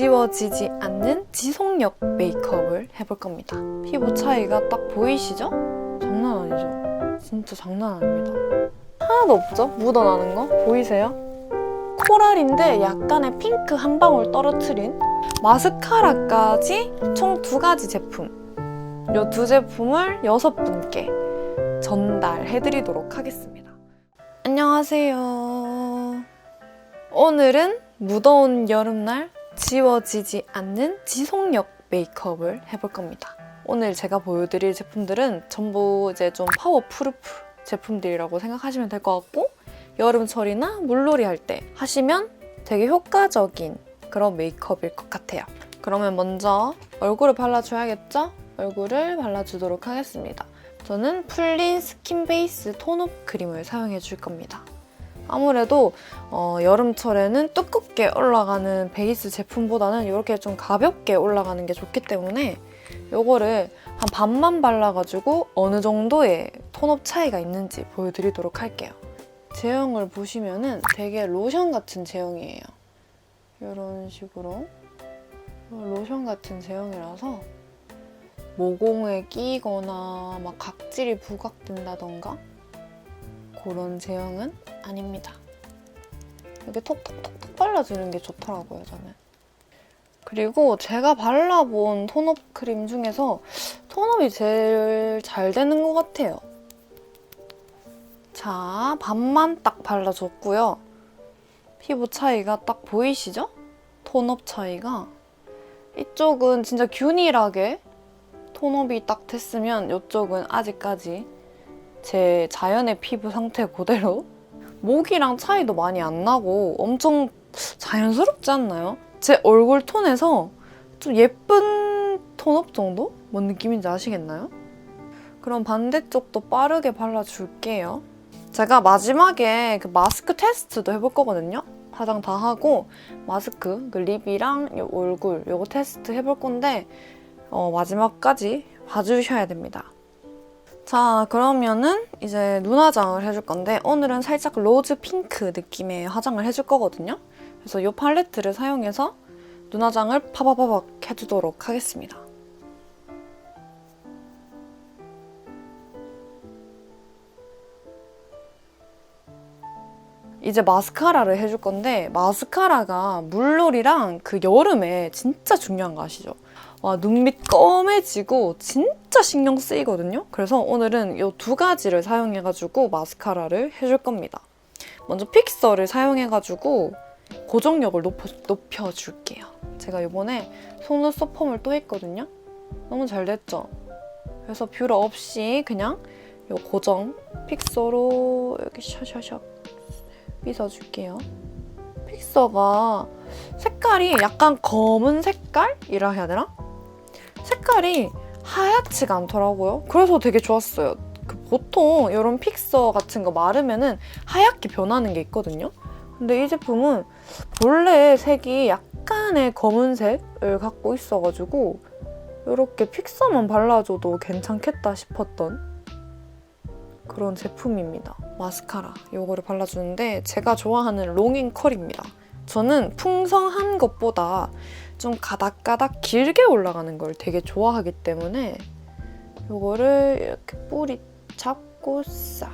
지워지지 않는 지속력 메이크업을 해볼 겁니다. 피부 차이가 딱 보이시죠? 장난 아니죠? 진짜 장난 아닙니다. 하나도 없죠? 묻어나는 거? 보이세요? 코랄인데 약간의 핑크 한 방울 떨어뜨린 마스카라까지 총 두 가지 제품. 이 두 제품을 여섯 분께 전달해드리도록 하겠습니다. 안녕하세요. 오늘은 무더운 여름날 지워지지 않는 지속력 메이크업을 해볼 겁니다. 오늘 제가 보여드릴 제품들은 전부 이제 좀 파워프루프 제품들이라고 생각하시면 될 것 같고 여름철이나 물놀이 할 때 하시면 되게 효과적인 그런 메이크업일 것 같아요. 그러면 먼저 얼굴을 발라줘야겠죠? 얼굴을 발라주도록 하겠습니다. 저는 풀린 스킨 베이스 톤업 크림을 사용해 줄 겁니다. 아무래도 어, 여름철에는 두껍게 올라가는 베이스 제품보다는 이렇게 좀 가볍게 올라가는 게 좋기 때문에 이거를 한 반만 발라가지고 어느 정도의 톤업 차이가 있는지 보여드리도록 할게요. 제형을 보시면은 되게 로션 같은 제형이에요. 이런 식으로 로션 같은 제형이라서 모공에 끼거나 막 각질이 부각된다던가 그런 제형은 아닙니다. 이렇게 톡톡톡톡 발라주는 게 좋더라고요, 저는. 그리고 제가 발라본 톤업 크림 중에서 톤업이 제일 잘 되는 것 같아요. 자, 반만 딱 발라줬고요. 피부 차이가 딱 보이시죠? 톤업 차이가. 이쪽은 진짜 균일하게 톤업이 딱 됐으면 이쪽은 아직까지 제 자연의 피부 상태 그대로 목이랑 차이도 많이 안 나고 엄청 자연스럽지 않나요? 제 얼굴 톤에서 좀 예쁜 톤업 정도? 뭔 느낌인지 아시겠나요? 그럼 반대쪽도 빠르게 발라줄게요. 제가 마지막에 그 마스크 테스트도 해볼 거거든요. 화장 다 하고 마스크, 그 립이랑 요 얼굴 요거 테스트 해볼 건데 어, 마지막까지 봐주셔야 됩니다. 자, 그러면은 이제 눈화장을 해줄 건데 오늘은 살짝 로즈 핑크 느낌의 화장을 해줄 거거든요. 그래서 이 팔레트를 사용해서 눈화장을 파바바박 해주도록 하겠습니다. 이제 마스카라를 해줄 건데 마스카라가 물놀이랑 그 여름에 진짜 중요한 거 아시죠? 와, 눈밑 검해지고 진짜 신경 쓰이거든요. 그래서 오늘은 이 두 가지를 사용해가지고 마스카라를 해줄 겁니다. 먼저 픽서를 사용해가지고 고정력을 높여, 높여줄게요. 제가 이번에 속눈썹 펌을 또 했거든요. 너무 잘 됐죠? 그래서 뷰러 없이 그냥 이 고정 픽서로 여기 샤샤샥 빗어줄게요. 픽서가 색깔이 약간 검은 색깔이라 해야 되나? 색깔이 하얗지가 않더라고요. 그래서 되게 좋았어요. 그 보통 이런 픽서 같은 거 마르면은 하얗게 변하는 게 있거든요. 근데 이 제품은 본래 색이 약간의 검은색을 갖고 있어가지고 이렇게 픽서만 발라줘도 괜찮겠다 싶었던 그런 제품입니다. 마스카라 이거를 발라주는데 제가 좋아하는 롱인 컬입니다. 저는 풍성한 것보다 좀 가닥가닥 길게 올라가는 걸 되게 좋아하기 때문에 이거를 이렇게 뿌리 잡고 싹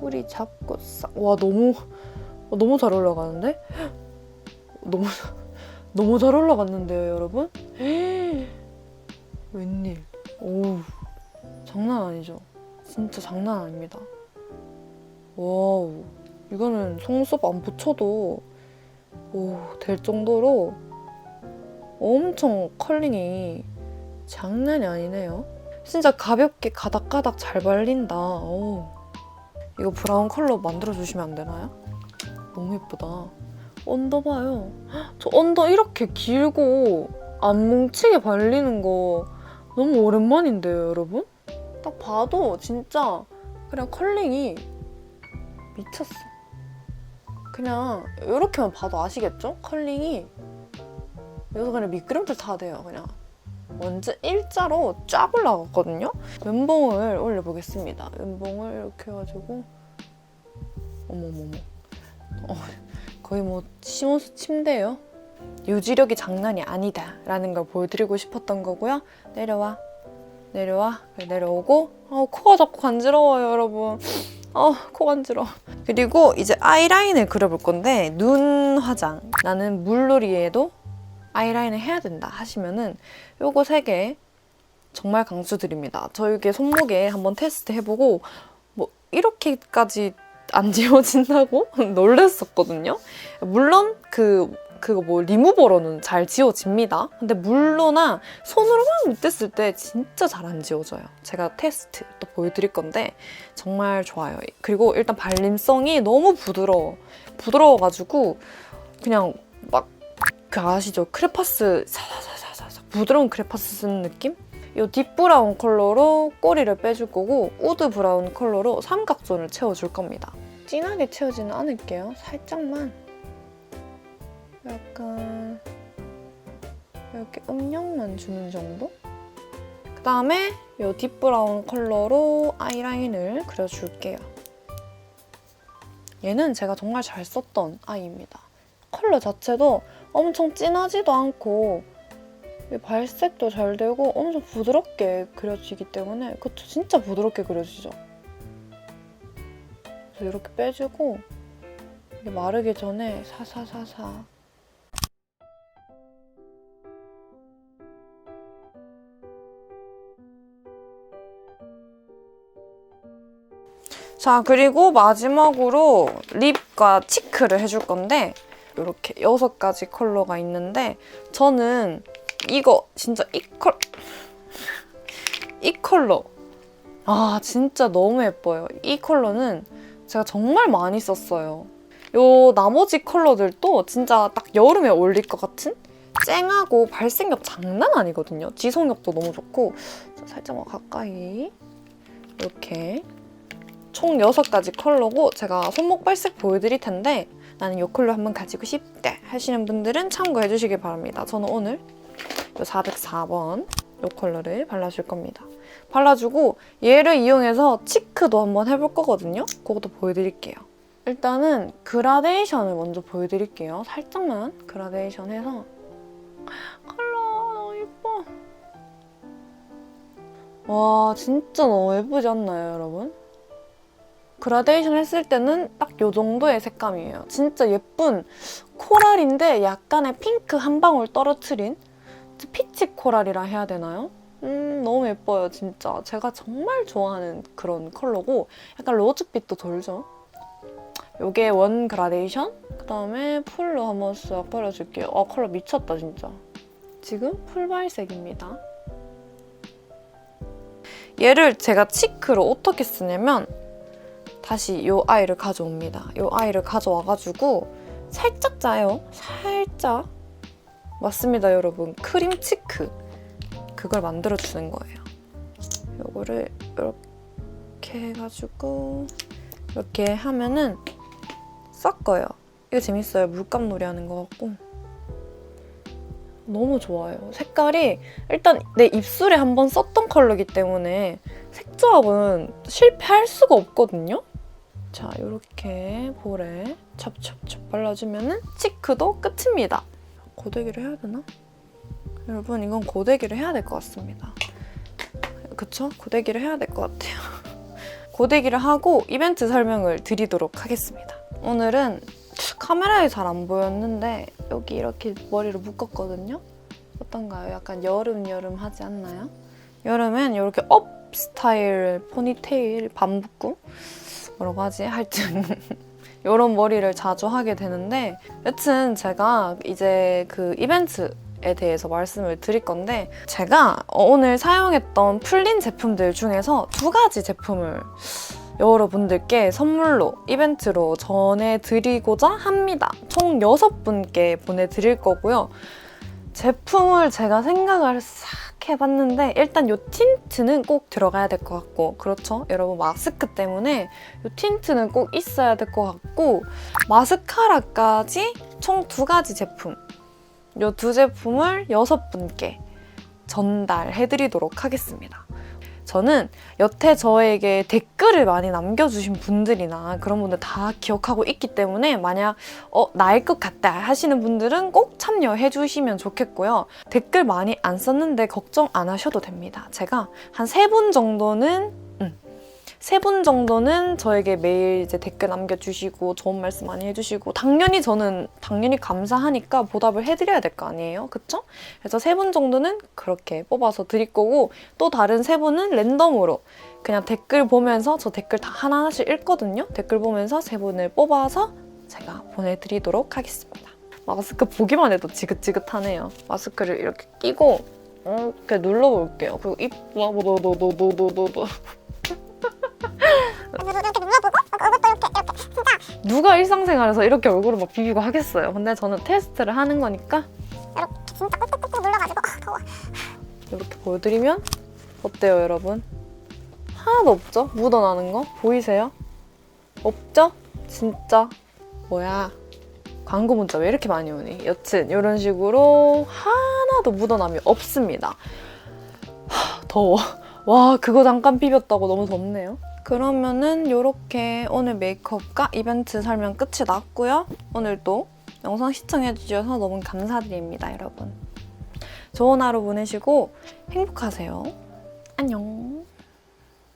뿌리 잡고 싹와 너무 너무 잘 올라가는데? 너무 너무 잘 올라갔는데요 여러분? 웬일. 오 장난 아니죠? 진짜 장난 아닙니다. 와우. 이거는 속눈썹 안 붙여도 오, 될 정도로 엄청 컬링이 장난이 아니네요. 진짜 가볍게 가닥가닥 잘 발린다. 오. 이거 브라운 컬러 만들어주시면 안 되나요? 너무 예쁘다. 언더 봐요. 저 언더 이렇게 길고 안 뭉치게 발리는 거 너무 오랜만인데요, 여러분? 딱 봐도 진짜 그냥 컬링이 미쳤어. 그냥 이렇게만 봐도 아시겠죠? 컬링이 여기서 그냥 미끄럼틀 타야 돼요 그냥. 완전 일자로 쫙 올라갔거든요? 면봉을 올려보겠습니다. 면봉을 이렇게 해가지고. 어머머머. 어, 거의 뭐 시몬스 침대예요? 유지력이 장난이 아니다 라는 걸 보여드리고 싶었던 거고요. 내려와. 내려와. 내려오고. 어, 코가 자꾸 간지러워요 여러분. 어, 코 간지러. 그리고 이제 아이라인을 그려볼 건데 눈 화장. 나는 물놀이에도 아이라인을 해야 된다 하시면은 요거 세 개 정말 강추드립니다. 저 이게 손목에 한번 테스트 해보고 뭐 이렇게까지 안 지워진다고 놀랬었거든요. 물론 그 그거 뭐 리무버로는 잘 지워집니다. 근데 물로나 손으로만 못댔을 때 진짜 잘 안 지워져요. 제가 테스트 또 보여드릴 건데 정말 좋아요. 그리고 일단 발림성이 너무 부드러워. 부드러워가지고 그냥 막 그 아시죠? 크레파스 사사사사사 부드러운 크레파스 쓰는 느낌? 이 딥브라운 컬러로 꼬리를 빼줄 거고 우드 브라운 컬러로 삼각존을 채워줄 겁니다. 진하게 채우지는 않을게요. 살짝만 약간 이렇게 음영만 주는 정도? 그 다음에 이 딥브라운 컬러로 아이라인을 그려줄게요. 얘는 제가 정말 잘 썼던 아이입니다. 컬러 자체도 엄청 진하지도 않고 이 발색도 잘 되고 엄청 부드럽게 그려지기 때문에 그쵸 진짜 부드럽게 그려지죠. 그래서 이렇게 빼주고 이게 마르기 전에 사사사사 자 그리고 마지막으로 립과 치크를 해줄 건데 이렇게 여섯 가지 컬러가 있는데 저는 이거 진짜 이 컬, 이 컬러 아 진짜 너무 예뻐요. 이 컬러는 제가 정말 많이 썼어요. 요 나머지 컬러들도 진짜 딱 여름에 어울릴 것 같은 쨍하고 발색력 장난 아니거든요. 지속력도 너무 좋고 자, 살짝만 가까이 이렇게 총 6가지 컬러고 제가 손목 발색 보여드릴 텐데 나는 이 컬러 한번 가지고 싶대 하시는 분들은 참고해 주시길 바랍니다. 저는 오늘 이 404번 이 컬러를 발라줄 겁니다. 발라주고 얘를 이용해서 치크도 한번 해볼 거거든요. 그것도 보여드릴게요. 일단은 그라데이션을 먼저 보여드릴게요. 살짝만 그라데이션 해서 컬러 너무 예뻐. 와 진짜 너무 예쁘지 않나요 여러분? 그라데이션 했을 때는 딱 이 정도의 색감이에요. 진짜 예쁜 코랄인데 약간의 핑크 한 방울 떨어뜨린 피치 코랄이라 해야 되나요? 음, 너무 예뻐요, 진짜. 제가 정말 좋아하는 그런 컬러고 약간 로즈빛도 돌죠. 요게 원 그라데이션? 그 다음에 풀로 한번 싹 발라줄게요. 아, 컬러 미쳤다, 진짜. 지금 풀발색입니다. 얘를 제가 치크로 어떻게 쓰냐면 다시 이 아이를 가져옵니다. 이 아이를 가져와가지고 살짝 짜요. 살짝. 맞습니다, 여러분. 크림 치크. 그걸 만들어주는 거예요. 요거를 이렇게 해가지고 이렇게 하면은 섞어요. 이거 재밌어요. 물감놀이 하는 것 같고. 너무 좋아요. 색깔이 일단 내 입술에 한번 썼던 컬러기 때문에 색조합은 실패할 수가 없거든요. 자, 이렇게 볼에 찹찹찹 발라주면은 치크도 끝입니다. 고데기를 해야 되나? 여러분, 이건 고데기를 해야 될 것 같습니다. 그쵸? 고데기를 해야 될 것 같아요. 고데기를 하고 이벤트 설명을 드리도록 하겠습니다. 오늘은 카메라에 잘 안 보였는데 여기 이렇게 머리를 묶었거든요. 어떤가요? 약간 여름 여름 하지 않나요? 여름엔 이렇게 업 스타일 포니테일 반묶음 뭐라고 하지? 하여튼 이런 머리를 자주 하게 되는데 여튼 제가 이제 그 이벤트 에 대해서 말씀을 드릴 건데 제가 오늘 사용했던 풀린 제품들 중에서 두 가지 제품을 여러분들께 선물로 이벤트로 전해드리고자 합니다. 총 6분께 보내드릴 거고요. 제품을 제가 생각을 싹 해봤는데 일단 이 틴트는 꼭 들어가야 될 것 같고 그렇죠? 여러분 마스크 때문에 이 틴트는 꼭 있어야 될 것 같고 마스카라까지 총 두 가지 제품 이 두 제품을 여섯 분께 전달해드리도록 하겠습니다. 저는 여태 저에게 댓글을 많이 남겨주신 분들이나 그런 분들 다 기억하고 있기 때문에 만약 어, 나일 것 같다 하시는 분들은 꼭 참여해 주시면 좋겠고요. 댓글 많이 안 썼는데 걱정 안 하셔도 됩니다. 제가 한 세 분 정도는 세 분 정도는 저에게 매일 이제 댓글 남겨주시고 좋은 말씀 많이 해주시고 당연히 저는 당연히 감사하니까 보답을 해드려야 될 거 아니에요, 그쵸? 그래서 세 분 정도는 그렇게 뽑아서 드릴 거고 또 다른 세 분은 랜덤으로 그냥 댓글 보면서 저 댓글 다 하나하나씩 읽거든요. 댓글 보면서 세 분을 뽑아서 제가 보내드리도록 하겠습니다. 마스크 보기만 해도 지긋지긋하네요. 마스크를 이렇게 끼고 이렇게 눌러볼게요. 그리고 입 노노노노노노노 누가 일상생활에서 이렇게 얼굴을 막 비비고 하겠어요. 근데 저는 테스트를 하는 거니까 이렇게 진짜 꾹꾹꾹 눌러가지고 아, 더워. 이렇게 보여드리면 어때요, 여러분? 하나도 없죠? 묻어나는 거 보이세요? 없죠? 진짜 뭐야? 광고 문자 왜 이렇게 많이 오니? 여튼 이런 식으로 하나도 묻어남이 없습니다. 하, 더워. 와 그거 잠깐 비볐다고 너무 덥네요. 그러면은 이렇게 오늘 메이크업과 이벤트 설명 끝이 났고요. 오늘도 영상 시청해주셔서 너무 감사드립니다, 여러분. 좋은 하루 보내시고 행복하세요. 안녕.